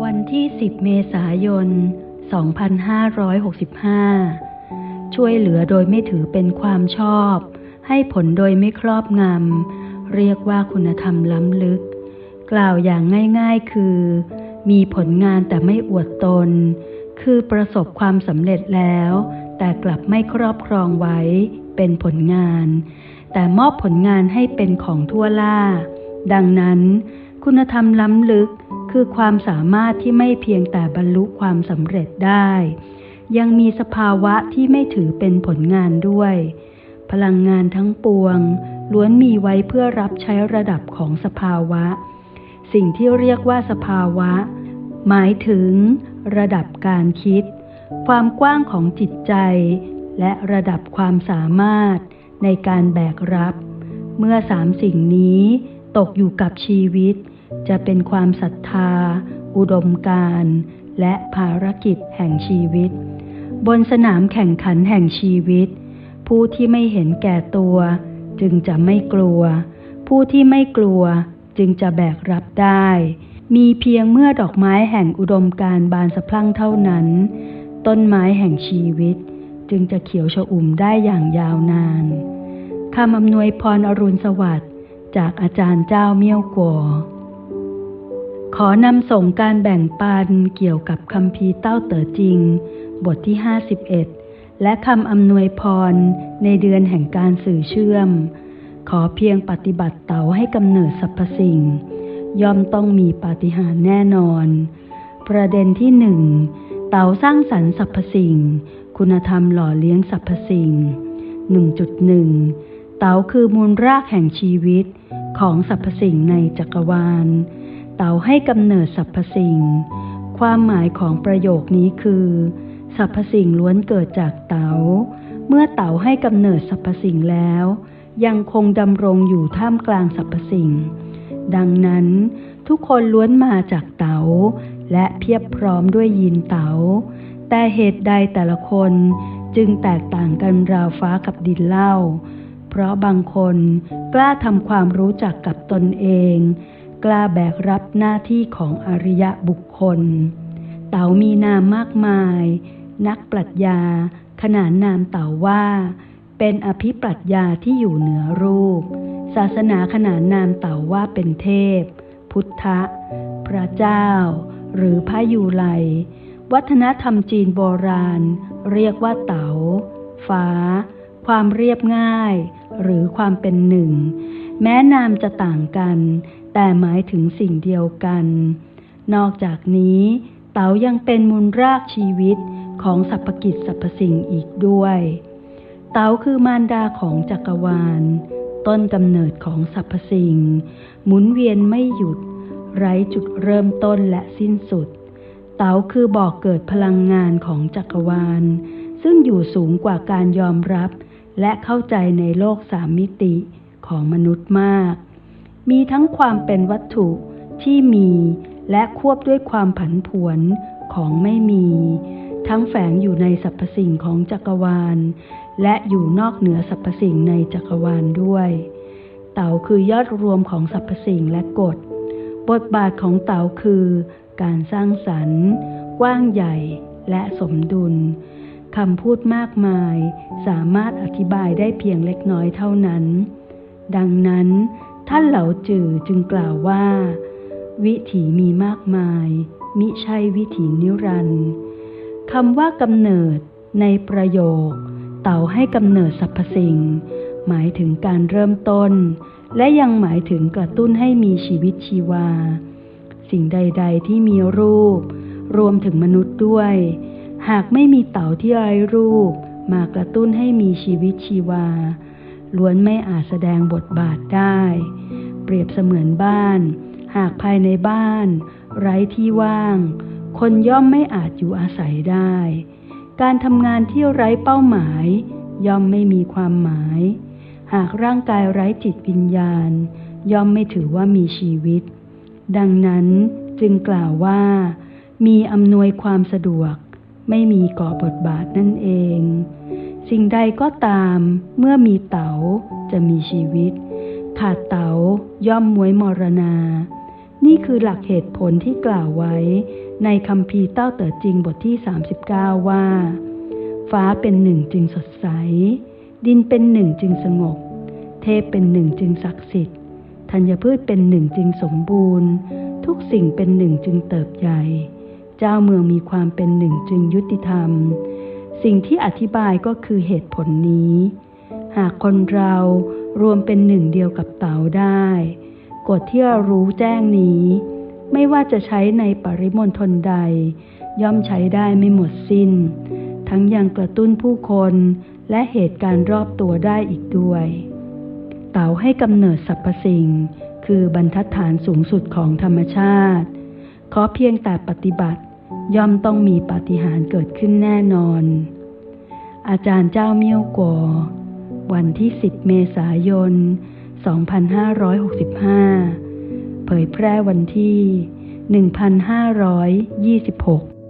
วันที่ 10 เมษายน 2565 ช่วยเหลือโดยไม่ถือเป็นความชอบ ให้ผลโดยไม่ครอบงำ เรียกว่าคุณธรรมล้ำลึก กล่าวอย่างง่ายๆคือ มีผลงานแต่ไม่อวดตน คือประสบความสำเร็จแล้ว แต่กลับไม่ครอบครองไว้เป็นผลงาน แต่มอบผลงานให้เป็นของทั่วล่า ดังนั้น คุณธรรมล้ำลึก คือความสามารถที่ไม่เพียงแต่บรรลุความสำเร็จได้ ยังมีสภาวะที่ไม่ถือเป็นผลงานด้วย พลังงานทั้งปวง ล้วนมีไว้เพื่อรับใช้ระดับของสภาวะ สิ่งที่เรียกว่าสภาวะ หมายถึง ระดับการคิด ความกว้างของจิตใจ และระดับความสามารถในการแบกรับ เมื่อสามสิ่งนี้ ตกอยู่กับชีวิต จะเป็นความศรัทธา อุดมการณ์และภารกิจแห่งชีวิต บนสนามแข่งขันแห่งชีวิต ผู้ที่ไม่เห็นแก่ตัว จึงจะไม่กลัว ผู้ที่ไม่กลัวจึงจะแบกรับได้ มีเพียงเมื่อดอกไม้แห่งอุดมการบานสะพรั่งเท่านั้น ต้นไม้แห่งชีวิต จึงจะเขียวชอุ่มได้อย่างยาวนานคำอำนวยพรอรุณสวัสดิ์ จากอาจารย์เจ้าเมี่ยวกัวขอนำส่งการแบ่งปันเกี่ยวกับคำพีเต้าเต๋อจริง บทที่ 51 และคำอำนวยพรในเดือนแห่งการสื่อเชื่อม ขอเพียงปฏิบัติเต๋าให้กำเนิดสรรพสิ่ง ย่อมต้องมีปาฏิหาริย์แน่นอน ประเด็นที่หนึ่งเต๋าสร้างสรรค์สรรพสิ่ง คุณธรรมหล่อเลี้ยงสรรพสิ่ง 1.1 เต๋าคือมูลรากแห่งชีวิตของสรรพสิ่งในจักรวาล เต๋าให้กำเนิดสรรพสิ่ง ความหมายของประโยคนี้คือสรรพสิ่งล้วนเกิดจากเต๋า เมื่อเต๋าให้กำเนิดสรรพสิ่งแล้ว ยังคงดำรงอยู่ท่ามกลางสรรพสิ่ง ดังนั้น ทุกคนล้วนมาจากเต๋า และเพียบพร้อมด้วยยีนเต๋า แต่เหตุใดแต่ละคนจึงแตกต่างกันราวฟ้ากับดินเล่า เพราะบางคนกล้าทำความรู้จักกับตนเอง กล้าแบกรับหน้าที่ของอริยะบุคคล เต๋ามีนามมากมาย นักปรัชญา ขนานนามเต๋าว่า เป็นอภิปรัชญาที่อยู่เหนือรูป ศาสนาขนานนามเต๋าว่าเป็นเทพ พุทธะ พระเจ้า หรือพระยูไลวัฒนธรรมจีนโบราณ เรียกว่าเต๋า ฟ้า ความเรียบง่าย หรือความเป็นหนึ่ง แม้นามจะต่างกัน แต่หมายถึงสิ่งเดียวกัน นอกจากนี้ เต๋ายังเป็นมูลรากชีวิตของสรรพกิจสรรพสิ่งอีกด้วย เต๋าคือมารดาของจักรวาล ต้นกำเนิดของสรรพสิ่ง หมุนเวียนไม่หยุด ไร้จุดเริ่มต้นและสิ้นสุด เต๋าคือบอกเกิดพลังงานของจักรวาล ซึ่งอยู่สูงกว่าการยอมรับ และเข้าใจในโลกสามมิติของมนุษย์มาก มีทั้งความเป็นวัตถุที่มีและควบด้วยความผันผวนของไม่มี ทั้งแฝงอยู่ในสรรพสิ่งของจักรวาล และอยู่นอกเหนือสรรพสิ่งในจักรวาลด้วย เต๋าคือยอดรวมของสรรพสิ่งและกฎ บทบาทของเต๋าคือ การสร้างสรรค์ กว้างใหญ่และสมดุล คำพูดมากมาย สามารถอธิบายได้เพียงเล็กน้อยเท่านั้น ดังนั้น ท่านเหลาจือจึงกล่าวว่า วิถีมีมากมาย มิใช่วิถีนิรันดร์คำว่ากำเนิด ในประโยค เต่าให้กำเนิดสรรพสิ่ง หมายถึงการเริ่มต้น และยังหมายถึงกระตุ้นให้มีชีวิตชีวา สิ่งใด ๆ ที่มีรูป รวมถึงมนุษย์ด้วย หากไม่มีเต่าที่ไร้รูป มากระตุ้นให้มีชีวิตชีวา ล้วนไม่อาจแสดงบทบาทได้ เปรียบเสมือนบ้าน หากภายในบ้าน ไร้ที่ว่าง คนย่อมไม่อาจอยู่อาศัยได้ การทำงานที่ไร้เป้าหมาย ย่อมไม่มีความหมาย หากร่างกายไร้จิตวิญญาณ ย่อมไม่ถือว่ามีชีวิต ดังนั้นจึงกล่าวว่า มีอำนวยความสะดวก ไม่มีก่อบทบาทนั่นเอง สิ่งใดก็ตามเมื่อมีเต๋าจะมีชีวิต ขาดเต๋าย่อมมวยมรณา นี่คือหลักเหตุผลที่กล่าวไว้ ในคำพีเต้าเต๋อจริงบทที่ 39 ว่า ฟ้าเป็นหนึ่งจึงสดใส ดินเป็นหนึ่งจึงสงบ เทพเป็นหนึ่งจึงศักดิ์สิทธิ์ธัญพืชเป็นหนึ่งจึงสมบูรณ์ ทุกสิ่งเป็นหนึ่งจึงเติบใหญ่ เจ้าเมืองมีความเป็นหนึ่งจึงยุติธรรม สิ่งที่อธิบายก็คือเหตุผลนี้ หากคนเรารวมเป็นหนึ่งเดียวกับเต๋าได้กฎที่รารู้แจ้งนี้ ไม่ว่าจะใช้ในปริมณฑลใด ย่อมใช้ได้ไม่หมดสิ้น ทั้งยังกระตุ้นผู้คนและเหตุการณ์รอบตัวได้อีกด้วย เต๋าให้กำเนิดสรรพสิ่ง คือบรรทัดฐานสูงสุดของธรรมชาติ ขอเพียงแต่ปฏิบัติ ย่อมต้องมีปาฏิหาริย์เกิดขึ้นแน่นอน อาจารย์เจ้าเมี่ยวกัววันที่ 10 เมษายน 2565 เผยแพร่วันที่ 1526